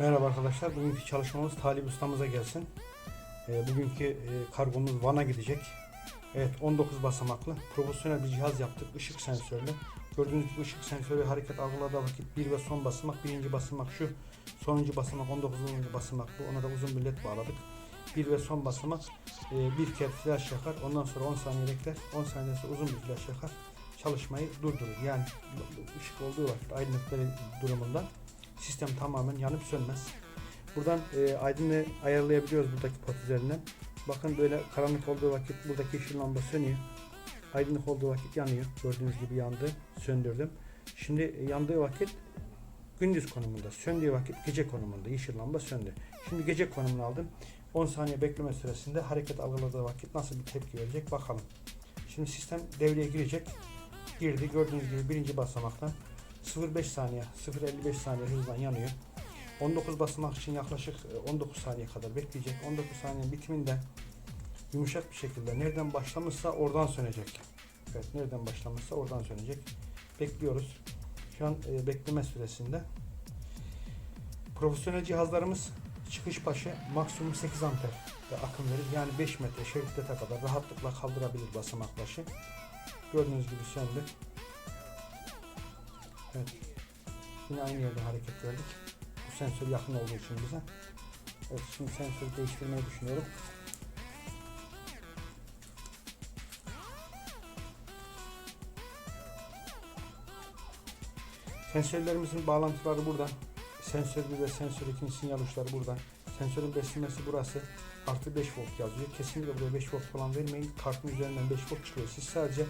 Merhaba arkadaşlar. Bugünkü çalışmamız Talip Ustamıza gelsin. Ee, bugünkü e, kargomuz Van'a gidecek. Evet 19 basamaklı profesyonel bir cihaz yaptık. Işık sensörlü. Gördüğünüz gibi ışık sensörü hareket algıladığı vakit bir ve son basamak. Birinci basamak şu. Sonuncu basamak 19. basamak bu. Ona da uzun bir led bağladık. Bir ve son basamak e, bir kere flash yakar. Ondan sonra 10 saniye bekler. 10 saniye sonra uzun bir flash yakar. Çalışmayı durdurur. Yani ışık olduğu vakit aydınlıkları durumunda sistem tamamen yanıp sönmez. Buradan e, aydınlığı ayarlayabiliyoruz buradaki pot üzerinden. Bakın böyle karanlık olduğu vakit buradaki ışın lamba sönüyor. Aydınlık olduğu vakit yanıyor. Gördüğünüz gibi yandı. Söndürdüm. Şimdi yandığı vakit gündüz konumunda. Söndüğü vakit gece konumunda. Yeşil lamba söndü. Şimdi gece konumunu aldım. 10 saniye bekleme süresinde hareket algıladığı vakit nasıl bir tepki verecek bakalım. Şimdi sistem devreye girecek. Girdi. Gördüğünüz gibi birinci basamaktan 0.5 saniye, 0.55 saniye hızla yanıyor. 19 basamak için yaklaşık e, 19 saniye kadar bekleyecek. 19 saniye bitiminde yumuşak bir şekilde nereden başlamışsa oradan sönecek. Evet, nereden başlamışsa oradan sönecek. Bekliyoruz. Şu an e, bekleme süresinde. Profesyonel cihazlarımız çıkış başı maksimum 8 amper akım verir. Yani 5 metre şeritlete kadar rahatlıkla kaldırabilir basamak başı. Gördüğünüz gibi söndü. Evet. Yine aynı yerde hareket verdik. Bu sensör yakın olduğu için bize. Evet şimdi sensörü değiştirmeyi düşünüyorum. Sensörlerimizin bağlantıları burada. Sensör 1 ve sensör 2'nin sinyal uçları burada. Sensörün beslemesi burası. Artı 5 volt yazıyor. Kesinlikle buraya 5 volt falan vermeyin. Kartın üzerinden 5 volt çıkıyor. Siz sadece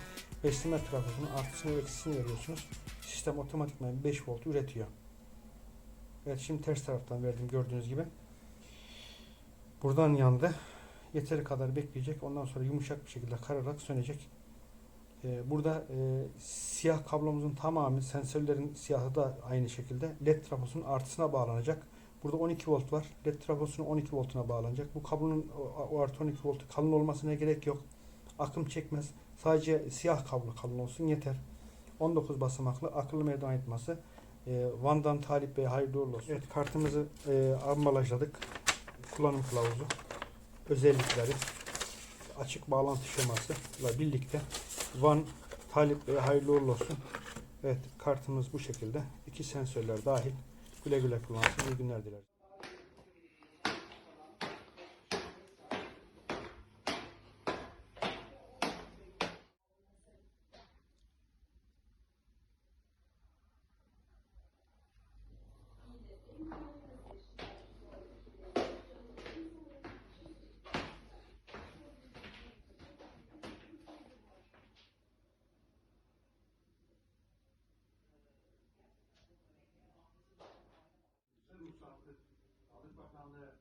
besleme trafosunun artısını ve eksisini veriyorsunuz. Sistem otomatikman 5 volt üretiyor. Evet şimdi ters taraftan verdim gördüğünüz gibi. Buradan yandı. Yeteri kadar bekleyecek. Ondan sonra yumuşak bir şekilde kararak sönecek. Ee, burada e, siyah kablomuzun tamamı sensörlerin siyahı da aynı şekilde led trafosunun artısına bağlanacak. Burada 12 volt var. Led trafosunun 12 voltuna bağlanacak. Bu kablonun o, artı 12 voltu kalın olmasına gerek yok. Akım çekmez. Sadece siyah kablo kalın olsun yeter. 19 basamaklı akıllı merdiven ayıtması. E, Van'dan Talip Bey hayırlı olsun. Evet kartımızı e, ambalajladık. Kullanım kılavuzu. Özellikleri. Açık bağlantı şeması ile birlikte Van Talip Bey hayırlı olsun. Evet kartımız bu şekilde. İki sensörler dahil. Güle güle kullansın. İyi günler dilerim. Sağlık Bakanlığı